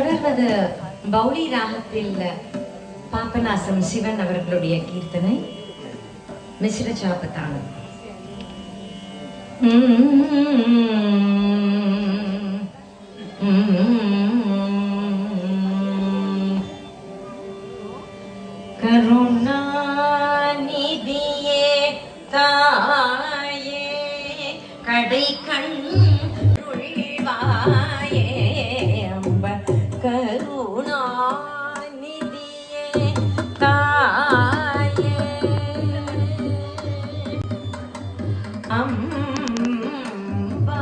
தொடர்வது பௌலி ராகத்தில் பாபநாசம் சிவன் அவர்களுடைய கீர்த்தனை. மிஸ்ர சாப்பத்தானம் கருணாநிதியே தாயே கடை கண் அம்பா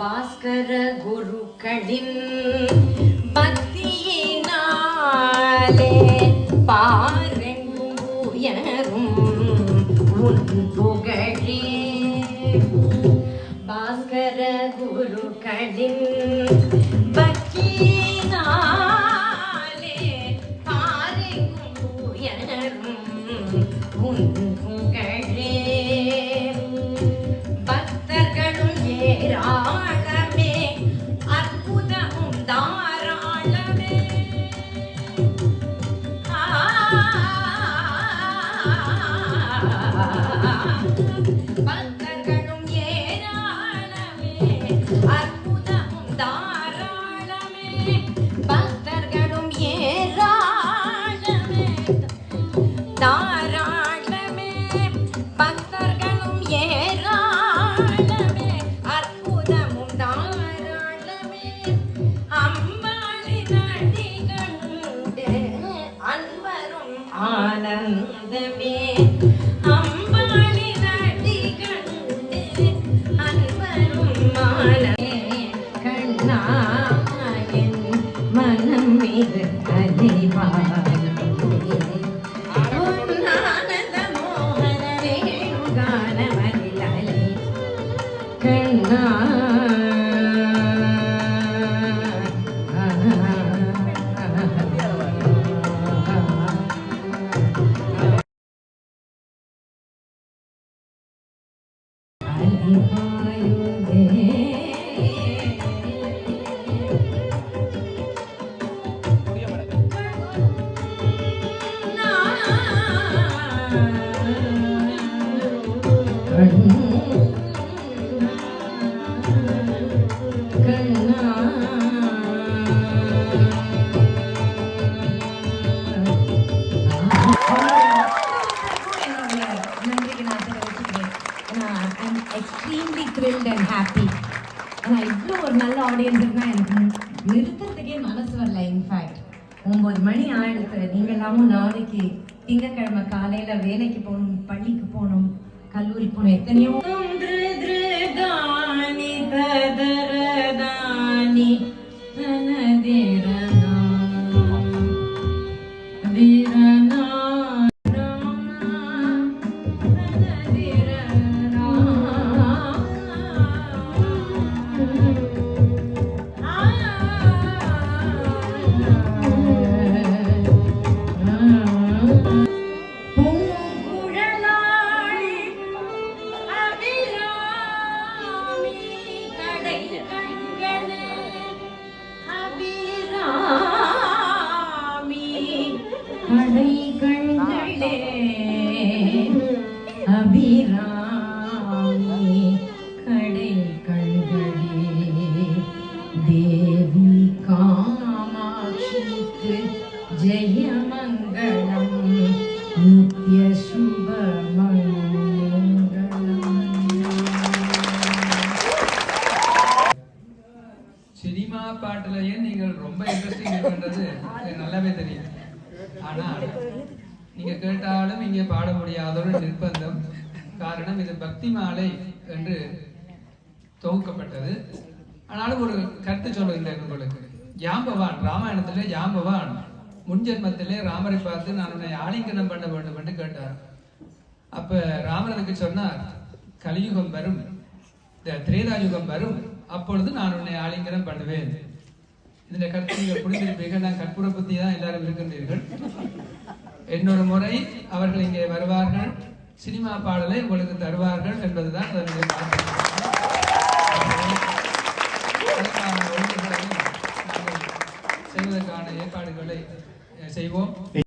பாஸ்கர குருக்களின் பக்தியினாலே பாரெங்கும் உன் புகழே. பாஸ்கர குருக்களின் பக்தியினாலே பாரெங்கும் உன் புகழே. பக்தர்களும் ஏராளமே அற்புதமும் தாராளமே பக்தர்களும் ஏராளமே தாராளமே பக்தர்களும் ஏராளமே. எக்ஸ்ட்ரீம்லி த்ரில்ட் அண்ட் ஹாப்பி ஆனால் இவ்வளோ ஒரு நல்ல ஆடியன்ஸ் இருந்தால் எனக்கு நிறுத்துறதுக்கே மனசு வரல இன்ஃபேக்ட் ஒம்பது மணி ஆயிடுத்து நீங்கள் எல்லாமும் நாளைக்கு திங்கக்கிழமை காலையில் வேலைக்கு போகணும் பள்ளிக்கு போகணும் கல்லூரி போகணும் எத்தனையோ தானி அபிராமி கடை கண்களே தேவி காமாட்சிக்கு ஜெயமங்களம் நித்ய சுபமங்களம் சினிமா பாட்டுலயே நீங்கள் ரொம்ப இன்ட்ரெஸ்டிங் பண்றது நல்லாவே தெரியும். ஆனா நீங்க கேட்டாலும் இங்கே பாட முடியாத ஒரு நிர்பந்தம். காரணம் இது பக்தி மாலை என்று தொகுக்கப்பட்டது. ஆனாலும் ஒரு கருத்து சொல்லுகிறேன் உங்களுக்கு. யாம்பவான் ராமாயணத்திலே ஜாம்பவான் முன்ஜென்மத்திலே ராமரை பார்த்து நான் உன்னை ஆலிங்கனம் பண்ண வேண்டும் என்று கேட்டார். அப்ப ராமனுக்கு சொன்னார் கலியுகம் வரும் இந்த திரேதா யுகம் வரும் அப்பொழுது நான் உன்னை ஆலிங்கனம் பண்ணுவேன். இதுல கருத்து நீங்கள் புரிந்திருப்பீர்கள். நான் கற்பூர புத்தி தான் எல்லாரும் இருக்கின்றீர்கள். இன்னொரு முறை அவர்கள் இங்கே வருவார்கள். சினிமா பாடலை உங்களுக்கு தருவார்கள் என்பதுதான் அதனுடைய அதற்கான செய்வதற்கான ஏற்பாடுகளை செய்வோம்.